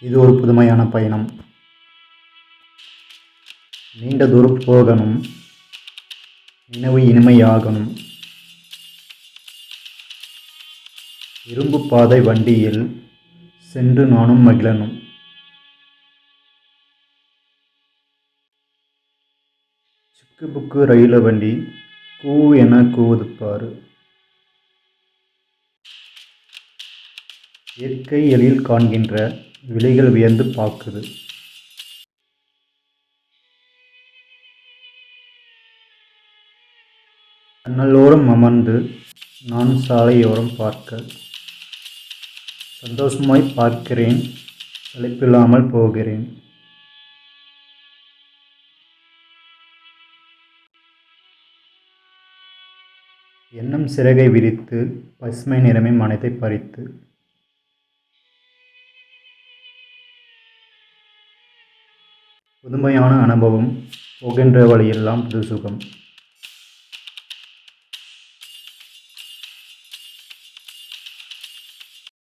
இது ஒரு புதுமையான பயணம். நீண்ட தூரம் போகணும். நினைவு இனிமையாகணும். இரும்பு பாதை வண்டியில் சென்று நானும் மகிழனும் சுக்கு புக்கு ரயில வண்டி கூ என கூவுது பாரு இயற்கை எழில் காண்கின்ற விலைகள் வியந்து பார்க்குது. ஜன்னலோரம் அமர்ந்து நான் சாலையோரம் பார்க்க. சந்தோஷமாய் பார்க்கிறேன் சலிப்பில்லாமல் போகிறேன். எண்ணம் சிறகை விரித்து பசுமை நிறமே மனத்தை பறித்து. புதுமையான அனுபவம் போகின்ற வழியெல்லாம் புது சுகம்